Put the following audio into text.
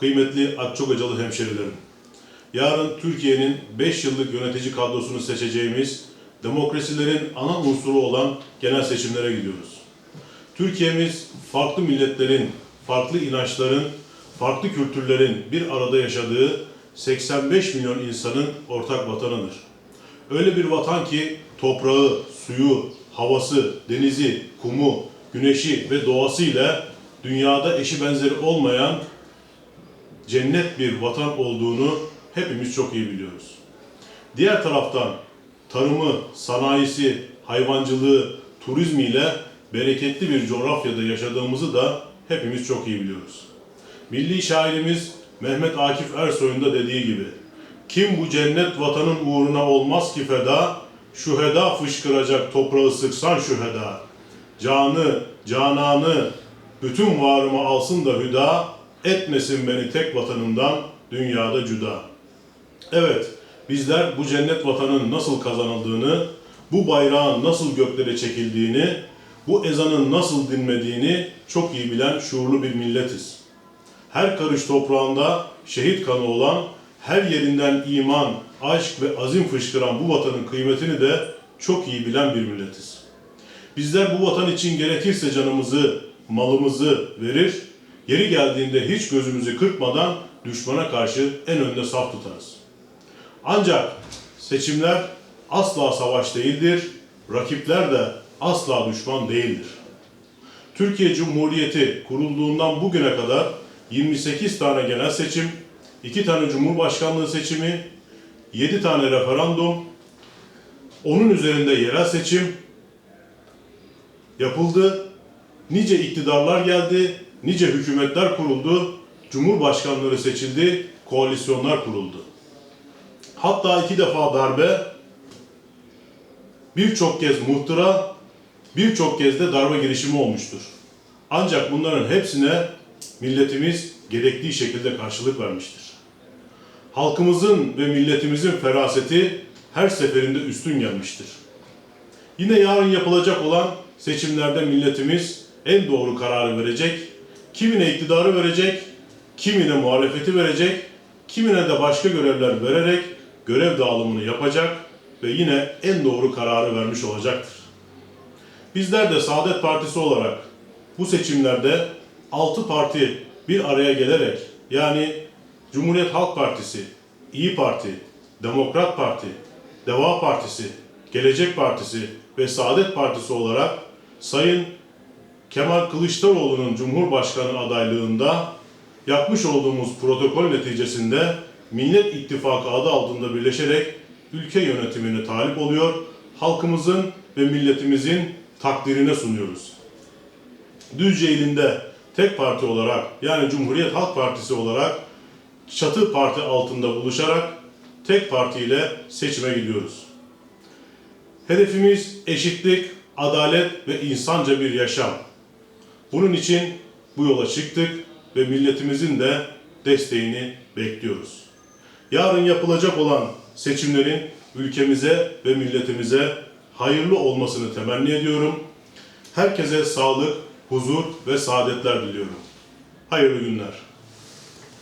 kıymetli Akçokacalı hemşerilerim. Yarın Türkiye'nin 5 yıllık yönetici kadrosunu seçeceğimiz demokrasilerin ana unsuru olan genel seçimlere gidiyoruz. Türkiye'miz farklı milletlerin, farklı inançların, farklı kültürlerin bir arada yaşadığı 85 milyon insanın ortak vatanıdır. Öyle bir vatan ki toprağı, suyu, havası, denizi, kumu, güneşi ve doğasıyla dünyada eşi benzeri olmayan cennet bir vatan olduğunu hepimiz çok iyi biliyoruz. Diğer taraftan tarımı, sanayisi, hayvancılığı, turizmiyle bereketli bir coğrafyada yaşadığımızı da hepimiz çok iyi biliyoruz. Milli şairimiz Mehmet Akif Ersoy'un da dediği gibi kim bu cennet vatanın uğruna olmaz ki feda, şüheda fışkıracak toprağı sıksan şüheda. Canı, cananı, bütün varımı alsın da hüda, etmesin beni tek vatanımdan dünyada cüda. Evet, bizler bu cennet vatanın nasıl kazanıldığını, bu bayrağın nasıl göklere çekildiğini, bu ezanın nasıl dinmediğini çok iyi bilen şuurlu bir milletiz. Her karış toprağında şehit kanı olan, her yerinden iman, aşk ve azim fışkıran bu vatanın kıymetini de çok iyi bilen bir milletiz. Bizler bu vatan için gerekirse canımızı, malımızı verir, yeri geldiğinde hiç gözümüzü kırpmadan düşmana karşı en önde saf tutarız. Ancak seçimler asla savaş değildir, rakipler de asla düşman değildir. Türkiye Cumhuriyeti kurulduğundan bugüne kadar 28 tane genel seçim, 2 tane cumhurbaşkanlığı seçimi, 7 tane referandum, onun üzerinde yerel seçim yapıldı. Nice iktidarlar geldi, nice hükümetler kuruldu, cumhurbaşkanları seçildi, koalisyonlar kuruldu. Hatta iki defa darbe, birçok kez muhtıra, birçok kez de darbe girişimi olmuştur. Ancak bunların hepsine milletimiz gerektiği şekilde karşılık vermiştir. Halkımızın ve milletimizin feraseti her seferinde üstün gelmiştir. Yine yarın yapılacak olan seçimlerde milletimiz en doğru kararı verecek, kimine iktidarı verecek, kimine muhalefeti verecek, kimine de başka görevler vererek görev dağılımını yapacak ve yine en doğru kararı vermiş olacaktır. Bizler de Saadet Partisi olarak bu seçimlerde 6 parti bir araya gelerek yani Cumhuriyet Halk Partisi, İyi Parti, Demokrat Parti, Deva Partisi, Gelecek Partisi ve Saadet Partisi olarak Sayın Kemal Kılıçdaroğlu'nun Cumhurbaşkanı adaylığında yapmış olduğumuz protokol neticesinde Millet İttifakı adı altında birleşerek ülke yönetimine talip oluyor, halkımızın ve milletimizin takdirine sunuyoruz. Düzce ilinde tek parti olarak yani Cumhuriyet Halk Partisi olarak çatı parti altında buluşarak tek partiyle seçime gidiyoruz. Hedefimiz eşitlik, adalet ve insanca bir yaşam. Bunun için bu yola çıktık ve milletimizin de desteğini bekliyoruz. Yarın yapılacak olan seçimlerin ülkemize ve milletimize hayırlı olmasını temenni ediyorum. Herkese sağlık, huzur ve saadetler diliyorum. Hayırlı günler.